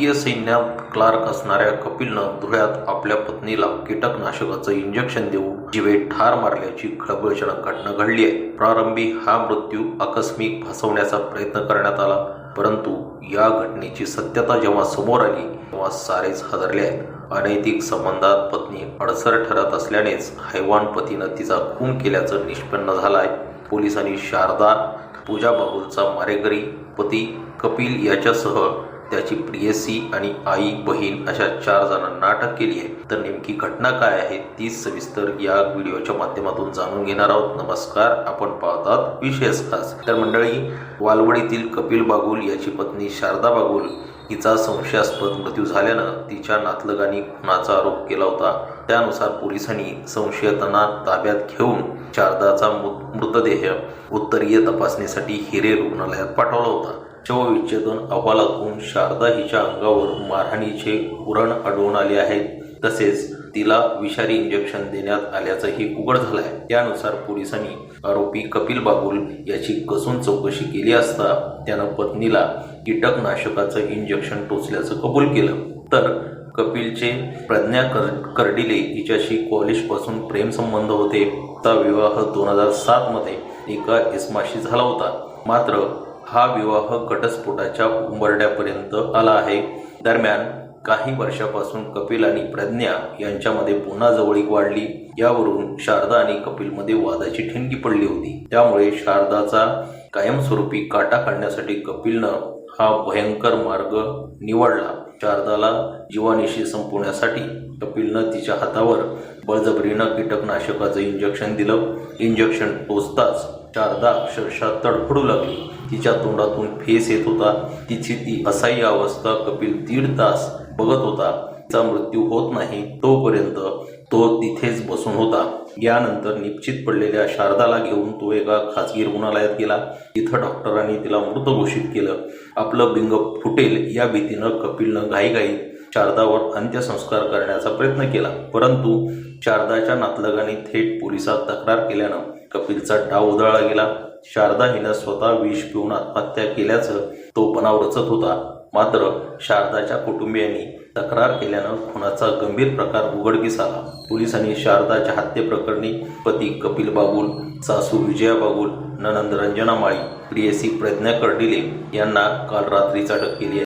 भारतीय सैन्यात क्लार्क असणाऱ्या कपिलनं धुळ्यात आपल्या पत्नीला कीटकनाशकाचं इंजेक्शन देऊन जीवे ठार मारल्याची खळबळजनक घटना घडली आहे. प्रारंभी हा मृत्यू आकस्मिक फसवण्याचा प्रयत्न करण्यात आला परंतु या घटनेची सत्यता जेव्हा समोर आली तेव्हा सारेच हादरले आहेत. अनैतिक संबंधात पत्नी अडसर ठरत असल्यानेच हैवान पतीनं तिचा खून केल्याचं निष्पन्न झालं आहे पोलिसांनी शारदा पूजा बाबूलचा मारेकरी पती कपिल याच्यासह त्याची प्रियसी आणि आई बहीण अशा चार जणांना अटक केली आहे. तर नेमकी घटना काय आहे ती सविस्तर या व्हिडिओच्या माध्यमातून जाणून घेणार आहोत. नमस्कार आपण पाहतात विशेष खास. तर मंडळी वालवडीतील कपिल बागुल याची पत्नी शारदा बागुल हिचा संशयास्पद मृत्यू झाल्यानं तिच्या नातलगांनी खुनाचा आरोप केला होता. त्यानुसार पोलिसांनी संशयितांना ताब्यात घेऊन शारदाचा मृ- मृतदेह उत्तरीय तपासणीसाठी हिरे रुग्णालयात पाठवला होता. शवविच्छेदन अहवालातून शारदा हिच्या अंगावर मारहाणीचे उरण आढळून आले आहेत. तसेच तिला विषारी इंजेक्शन देण्यात आल्याचंही उघड झालं आहे त्यानुसार पोलिसांनी आरोपी कपिल बागुल याची कसून चौकशी केली असता त्यानं पत्नीला कीटकनाशकाचं इंजेक्शन टोचल्याचं कबूल केलं. तर कपिलचे प्रज्ञा कर कर्डिले हिच्याशी कॉलेजपासून प्रेमसंबंध होते. ता विवाह दोन हजार सातमध्ये एका इस्माशी झाला होता. मात्र हा विवाह घटस्फोटाच्या उंबरड्यापर्यंत आला आहे. दरम्यान काही वर्षापासून कपिल आणि प्रज्ञा यांच्यामध्ये पुन्हा जवळीक वाढली. यावरून शारदा आणि कपिलमध्ये वादाची ठिणगी पडली होती. त्यामुळे शारदाचा कायमस्वरूपी काटा काढण्यासाठी कपिलनं हा भयंकर मार्ग निवडला. शारदाला जीवानिशी संपवण्यासाठी कपिलनं तिच्या हातावर बळजबरीनं कीटकनाशकाचं इंजेक्शन दिलं. इंजेक्शन टोचताच शारदा अक्षरशः तडफडू लागली. तिच्या तोंडातून फेस येत होता. तिची ती असह्य अवस्था कपिल दीड तास बघत होता. तिचा मृत्यू होत नाही तोपर्यंत तो तिथेच बसून होता. यानंतर निश्चित पडलेल्या शारदाला घेऊन तो एका खासगी रुग्णालयात गेला. तिथं डॉक्टरांनी तिला मृत घोषित केलं. आपलं बिंग फुटेल या भीतीनं कपिलनं घाईघाईत शारदावर अंत्यसंस्कार करण्याचा प्रयत्न केला. परंतु शारदाच्या नातलगाने थेट पोलिसात तक्रार केल्यानं कपिलचा डाव उधळला गेला. शारदा हिनं स्वतः विष पिऊन आत्महत्या केल्याचं तो बनाव रचत होता. मात्र शारदाच्या कुटुंबियांनी तक्रार केल्यानं खुनाचा गंभीर प्रकार उघडकीस आला. पोलिसांनी शारदाच्या हत्येप्रकरणी पती कपिल बागुल सासू विजया बागुल ननंद रंजना माळी प्रियसी प्रज्ञा कर्डिले यांना काल रात्रीच अटक केली आहे.